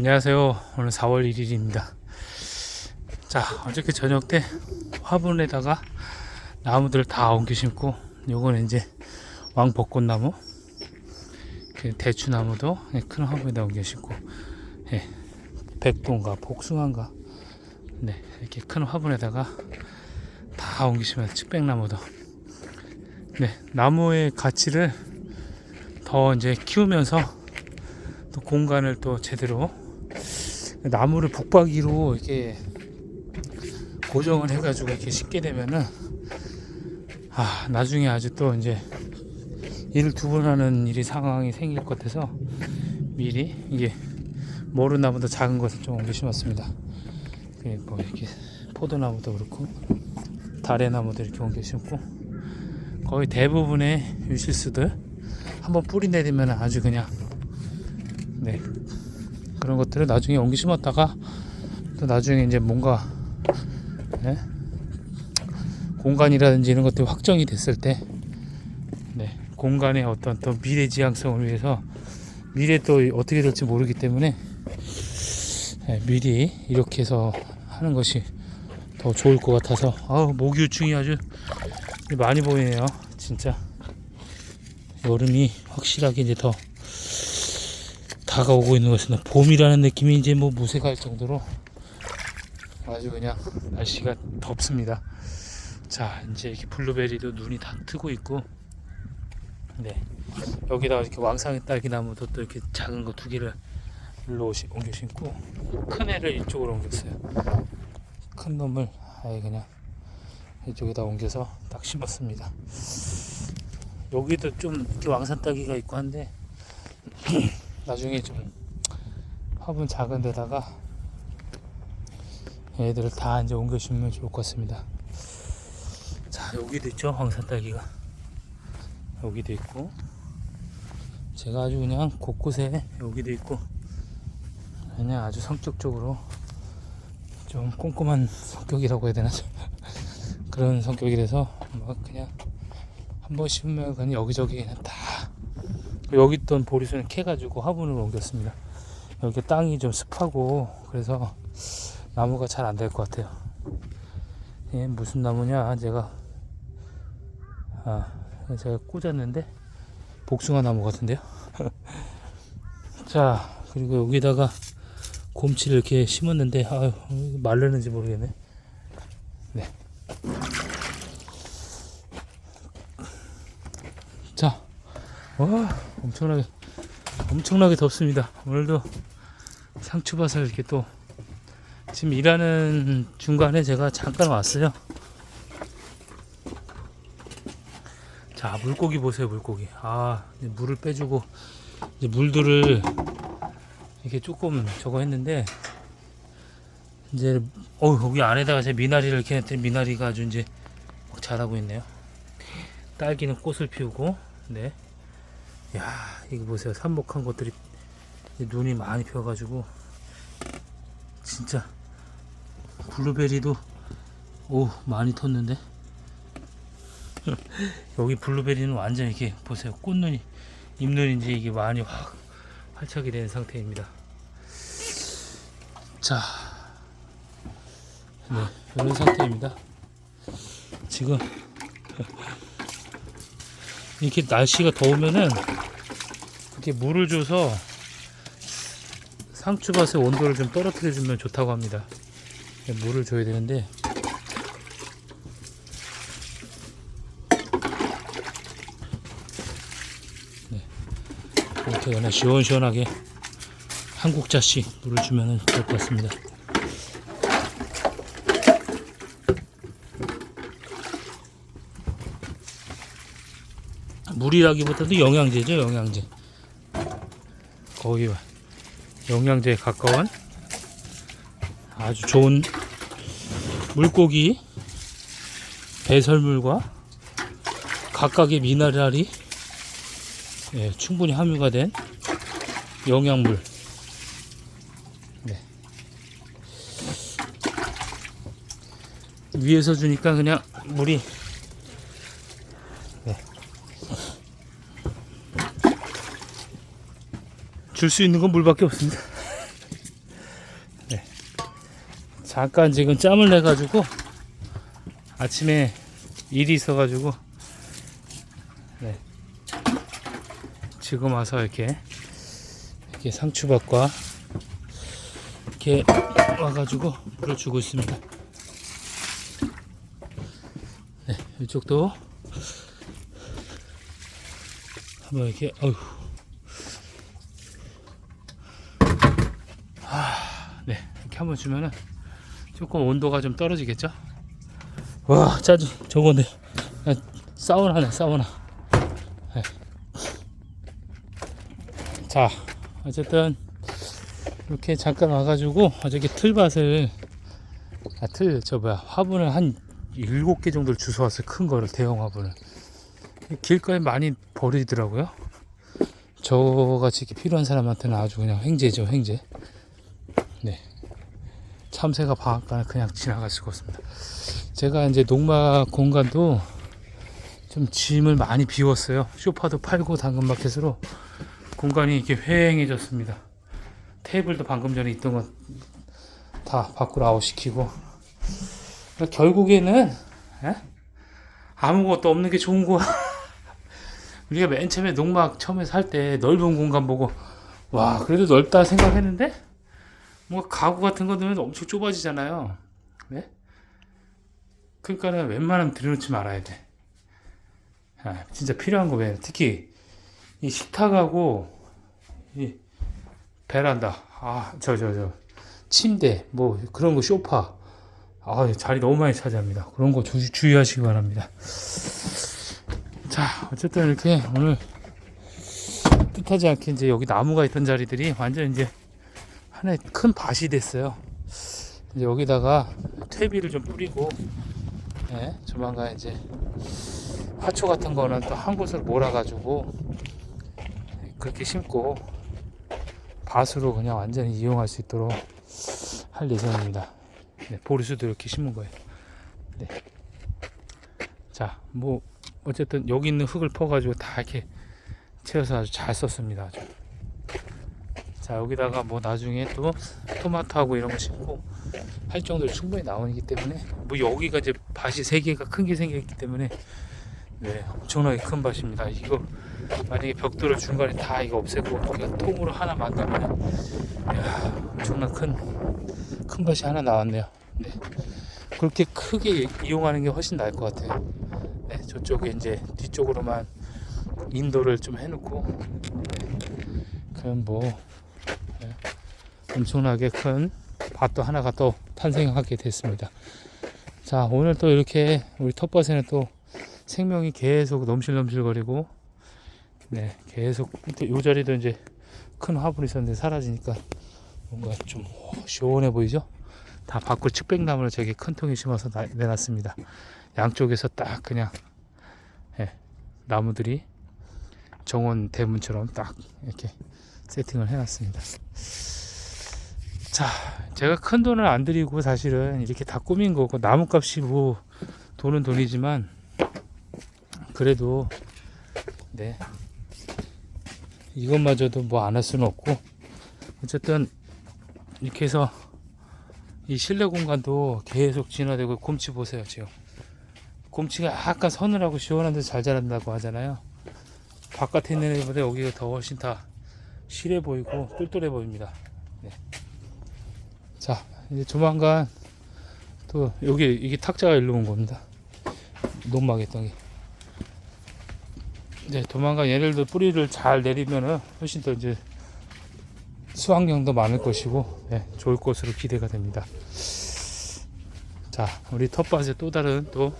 안녕하세요. 오늘 4월 1일입니다. 자, 어저께 저녁 때 화분에다가 나무들을 다 옮겨 심고, 요거는 이제 왕벚꽃나무, 그 대추나무도 예, 큰 화분에다 옮겨 심고, 예, 백도인가 복숭아인가, 네, 이렇게 큰 화분에다가 다 옮겨 심어서 측백나무도. 네, 나무의 가치를 더 이제 키우면서 또 공간을 또 제대로 나무를 북박이로 이렇게 고정을 해가지고 이렇게 심게 되면은 아 나중에 아주 또 이제 일을 두 번 하는 일이 상황이 생길 것 같아서 미리 이게 모르나무도 작은 것을 좀 옮겨 심었습니다. 그뭐 이렇게 포도나무도 그렇고 다래나무도 이렇게 옮겨 심고 거의 대부분의 유실수들 한번 뿌리 내리면 아주 그냥 네 그런 것들을 나중에 옮겨 심었다가 또 나중에 이제 뭔가 네? 공간이라든지 이런 것들이 확정이 됐을 때 네, 공간의 어떤 또 미래 지향성을 위해서 미래 또 어떻게 될지 모르기 때문에 네, 미리 이렇게 해서 하는 것이 더 좋을 것 같아서 아우 모기우충이 아주 많이 보이네요 진짜 여름이 확실하게 이제 더 다가오고 있는 것은 봄이라는 느낌이 이제 뭐 무색할 정도로 아주 그냥 날씨가 덥습니다. 자, 이제 이렇게 블루베리도 눈이 다 트고 있고, 네 여기다가 이렇게 왕상의 딸기 나무도 또 이렇게 작은 거 두 개를 일로 오시, 옮겨 심고 큰 애를 이쪽으로 옮겼어요. 큰 놈을 아예 그냥 이쪽에다 옮겨서 딱 심었습니다. 여기도 좀 이렇게 왕산 딸기가 있고 한데 나중에 좀 화분 작은 데다가 얘들을 다 이제 옮겨 심으면 좋을 것 같습니다. 자, 여기도 있죠. 황산 딸기가. 여기도 있고. 제가 아주 그냥 곳곳에 여기도 있고. 그냥 아주 성격적으로 좀 꼼꼼한 성격이라고 해야 되나? 그런 성격이라서 막 그냥 한 번 심으면 그냥 여기저기 그냥 다 여기 있던 보리수는 캐가지고 화분으로 옮겼습니다. 여기 땅이 좀 습하고 그래서 나무가 잘 안 될 것 같아요. 예, 무슨 나무냐? 제가 아 제가 꽂았는데 복숭아 나무 같은데요. 자 그리고 여기다가 곰치를 이렇게 심었는데 아유 말르는지 모르겠네. 네. 자, 와 엄청나게 엄청나게 덥습니다. 오늘도 상추밭을 이렇게 또 지금 일하는 중간에 제가 잠깐 왔어요. 자 물고기 보세요 물고기. 아 물을 빼주고 이제 물들을 이렇게 조금 저거 했는데 이제 어 여기 안에다가 제 미나리를 이렇게 했더니 미나리가 아주 이제 막 자라고 있네요. 딸기는 꽃을 피우고 네. 야 이거 보세요. 삽목한 것들이 눈이 많이 피어가지고 진짜 블루베리도 오 많이 텄는데? 여기 블루베리는 완전 이렇게 보세요. 꽃눈이 이제 이게 많이 확 활착이 된 상태입니다. 자 네, 이런 상태입니다. 지금 이렇게 날씨가 더우면은 이렇게 물을 줘서 상추밭의 온도를 좀 떨어뜨려 주면 좋다고 합니다. 물을 줘야 되는데 네. 이렇게 그냥 시원시원하게 한 국자씩 물을 주면 좋을 것 같습니다. 물이라기보다도 영양제죠, 영양제. 거의 영양제에 가까운 아주 좋은 물고기 배설물과 각각의 미네랄이 예, 충분히 함유가 된 영양물. 네. 위에서 주니까 그냥 물이 줄 수 있는 건 물밖에 없습니다. 잠깐 지금 짬을 내 가지고 아침에 일이 있어 가지고 네. 지금 와서 이렇게 이렇게 상추밭과 이렇게 와가지고 물을 주고 있습니다. 네, 이쪽도 한번 이렇게 어휴. 아, 네, 이렇게 한번 주면은 조금 온도가 좀 떨어지겠죠? 와, 짜지. 저거네. 아, 사우나네, 사우나. 네. 자, 어쨌든 이렇게 잠깐 와가지고 어저께 틀밭을 아, 틀, 저 뭐야, 화분을 한 일곱 개 정도를 주워왔어요. 큰 거를, 대형 화분을. 길가에 많이 버리더라고요. 저같이 필요한 사람한테는 아주 그냥 횡재죠, 횡재. 네. 참새가 방앗간을 그냥 지나갈 수가 없습니다. 제가 이제 농막 공간도 좀 짐을 많이 비웠어요. 쇼파도 팔고 당근마켓으로 공간이 이렇게 휑해졌습니다. 테이블도 방금 전에 있던 건 다 밖으로 아웃시키고 그러니까 결국에는 에? 아무것도 없는 게 좋은 거야. 우리가 맨 처음에 농막 처음에 살 때 넓은 공간 보고 와 그래도 넓다 생각했는데 뭐 가구 같은 거 넣으면 엄청 좁아지잖아요. 네? 그러니까는 웬만하면 들여놓지 말아야 돼. 아, 진짜 필요한 거 왜? 특히 이 식탁하고 이 베란다, 아, 저, 저, 저, 침대, 뭐 그런 거 소파, 아, 자리 너무 많이 차지합니다. 그런 거 주, 주의하시기 바랍니다. 자, 어쨌든 이렇게 오늘 뜻하지 않게 이제 여기 나무가 있던 자리들이 완전 이제 하나의 큰 밭이 됐어요. 이제 여기다가 퇴비를 좀 뿌리고, 예, 조만간 이제 화초 같은 거는 또 한 곳으로 몰아가지고 그렇게 심고 밭으로 그냥 완전히 이용할 수 있도록 할 예정입니다. 네, 보리수도 이렇게 심은 거예요. 네. 자, 뭐 어쨌든 여기 있는 흙을 퍼가지고 다 이렇게 채워서 아주 잘 썼습니다. 아주. 자, 여기다가 뭐 나중에 또 토마토하고 이런 거 심고 할 정도로 충분히 나오기 때문에 뭐 여기가 이제 밭이 세 개가 큰 게 생겼기 때문에 네, 엄청나게 큰 밭입니다. 이거 만약에 벽돌을 중간에 다 이거 없애고 그냥 통으로 하나 만들면 이야, 엄청난 큰, 큰 밭이 하나 나왔네요. 네. 그렇게 크게 이용하는 게 훨씬 나을 것 같아요. 네, 저쪽에 이제 뒤쪽으로만 인도를 좀 해놓고 네, 그럼 뭐 네, 엄청나게 큰 밭도 하나가 또 탄생하게 됐습니다. 자 오늘 또 이렇게 우리 텃밭에는 또 생명이 계속 넘실넘실거리고 네 계속 이 자리도 이제 큰 화분이 있었는데 사라지니까 뭔가 좀 시원해 보이죠? 다 밖으로 측백나무를 저기 큰 통에 심어서 나- 내놨습니다. 양쪽에서 딱 그냥 예, 나무들이 정원 대문처럼 딱 이렇게 세팅을 해놨습니다. 자, 제가 큰 돈을 안 들이고 사실은 이렇게 다 꾸민 거고 나무값이 뭐 돈은 돈이지만 그래도 네. 이것마저도 뭐 안 할 수는 없고 어쨌든 이렇게 해서 이 실내 공간도 계속 진화되고 곰치 보세요 지금. 곰치가 약간 서늘하고 시원한 데서 잘 자란다고 하잖아요. 바깥에 있는 애보다 여기가 더 훨씬 다 실해 보이고 똘똘해 보입니다 네. 자 이제 조만간 또 여기 이게 탁자가 일로 온 겁니다 농막 했던 게 이제 조만간 얘네들도 뿌리를 잘 내리면은 훨씬 더 이제 수확량도 많을 것이고 네, 좋을 것으로 기대가 됩니다. 자, 우리 텃밭의 또 다른 또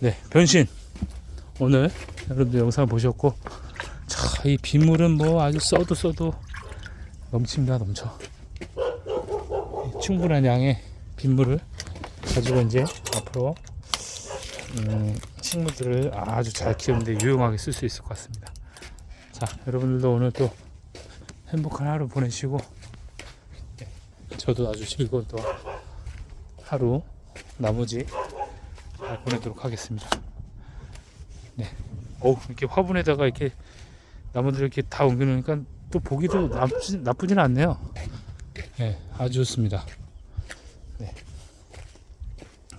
네, 변신 오늘 여러분들 영상 보셨고 자, 이 빗물은 뭐 아주 써도 써도 넘칩니다, 넘쳐. 충분한 양의 빗물을 가지고 이제 앞으로 음, 식물들을 아주 잘 키우는데 유용하게 쓸 수 있을 것 같습니다. 자, 여러분들도 오늘 또 행복한 하루 보내시고 네, 저도 아주 즐거운 또 하루 나머지 잘 보내도록 하겠습니다. 네, 어 이렇게 화분에다가 이렇게 나무들 이렇게 다 옮겨놓으니까 또 보기도 나쁘진, 나쁘진 않네요. 네, 아주 좋습니다. 네,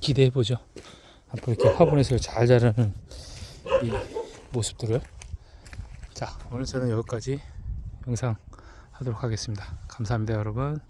기대해 보죠. 앞으로 이렇게 화분에서 잘 자라는 이 모습들을 자 오늘 저는 여기까지 영상 하도록 하겠습니다. 감사합니다 여러분.